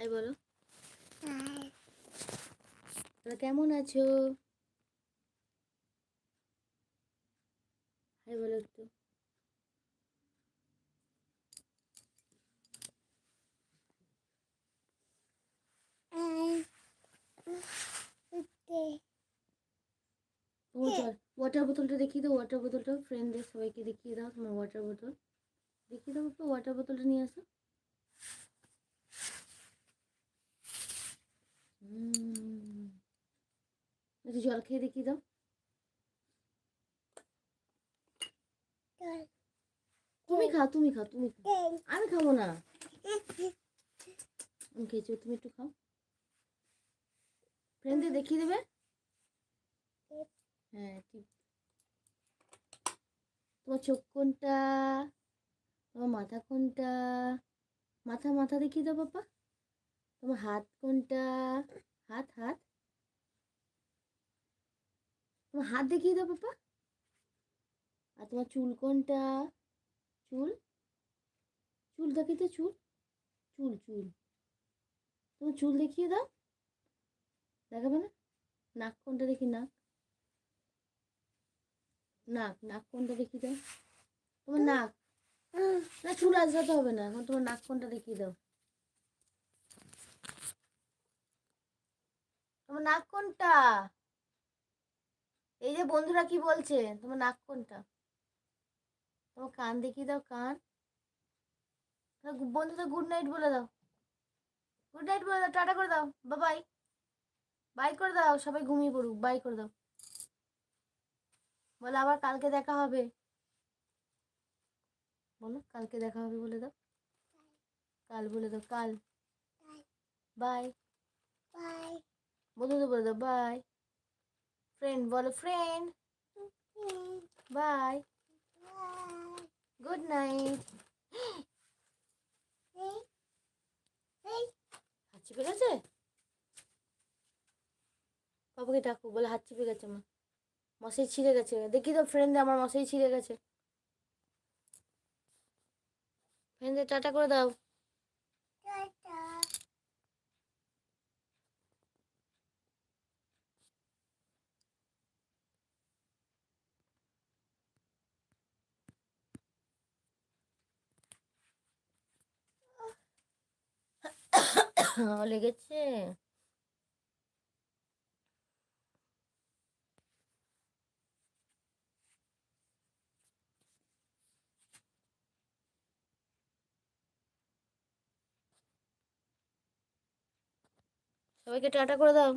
High বলো। তোমরা কেমন আছো? হাই বলো একটু। ওয়াটার বোতলটা দেখিয়ে দাও ওয়াটার বোতলটা ফ্রেন্ডদের সবাইকে দেখিয়ে দাও তোমার ওয়াটার বোতল দেখিয়ে দাও একটু ওয়াটার বোতলটা নিয়ে আসো। একটু জল খেয়ে দেখিয়ে দাও। তুমি খাও তুমি খাও, তুমি আমি খাব না। খেয়েছি, তুমি একটু খাও। ফ্রেন্ডদের দেখিয়ে দেবে? হ্যাঁ ঠিক তোমার চোখ কোনটা? তোমার মাথা কোনটা? মাথা মাথা দেখিয়ে দাও বাবা তোমার হাত কোনটা? হাত হাত। তোমার হাত দেখিয়ে দাও পাপা। আর তোমার চুল কোনটা? চুল? চুল দেখিয়ে তো চুল। চুল চুল। তোমার চুল দেখিয়ে দাও। দেখাবে না? নাক কোনটা দেখি নাক? নাক নাক কোনটা দেখিয়ে দাও। তোমার নাক। না চুল আজরাতে হবে না। এখন তোমার নাক কোনটা দেখিয়ে দাও। তোমার নাক কোনটা? এই যে বন্ধুরা কি বলছে? তোমার নাক কোনটা? তোমার কান দেখিয়ে দাও কান। বন্ধুদের গুড নাইট বলে দাও। গুড নাইট বলে দাও টাটা করে দাও বাবাই বাই করে দাও সবাই ঘুমিয়ে পড়ুক বাই করে দাও। বলে আবার কালকে দেখা হবে। বলো কালকে দেখা হবে বলে দাও। কাল বলে দাও কাল। বাই বাই বন্ধুদের বলে দাও বাই ফ্রেন্ড বলো ফ্রেন্ড বাই গুড নাইট হাত চিপে গেছে? বাবাকে ডাকো, বলে হাত চিপে গেছে মা। মশাই ছিঁড়ে গেছে। দেখি তো ফ্রেন্ড আমার মশাই ছিঁড়ে গেছে। ফ্রেন্ডদের টাটা করে দাও। লেগেছে। সবাইকে টাটা করে দাও।